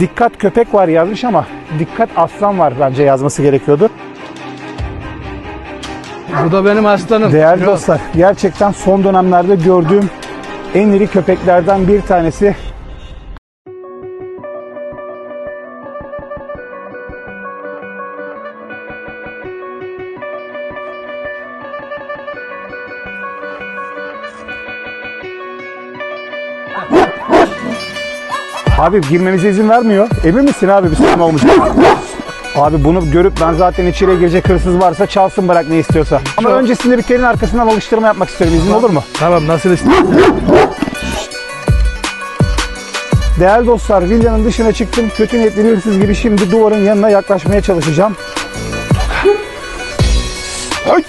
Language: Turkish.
Dikkat köpek var yazmış ama dikkat aslan var bence yazması gerekiyordu. Bu da benim aslanım. Değerli Yok. dostlar gerçekten son dönemlerde gördüğüm en iri köpeklerden bir tanesi. Abi girmemize izin vermiyor. Emin misin abi bir sorun olmuş? Abi bunu görüp ben zaten içeriye girecek hırsız varsa çalsın bırak ne istiyorsa. Ama Çok- öncesinde bir kelin arkasından alıştırma yapmak istiyorum. İzin olur mu? Tamam nasıl istiyorsun? Değerli dostlar villanın dışına çıktım. Kötü niyetli bir hırsız gibi şimdi duvarın yanına yaklaşmaya çalışacağım. Ay!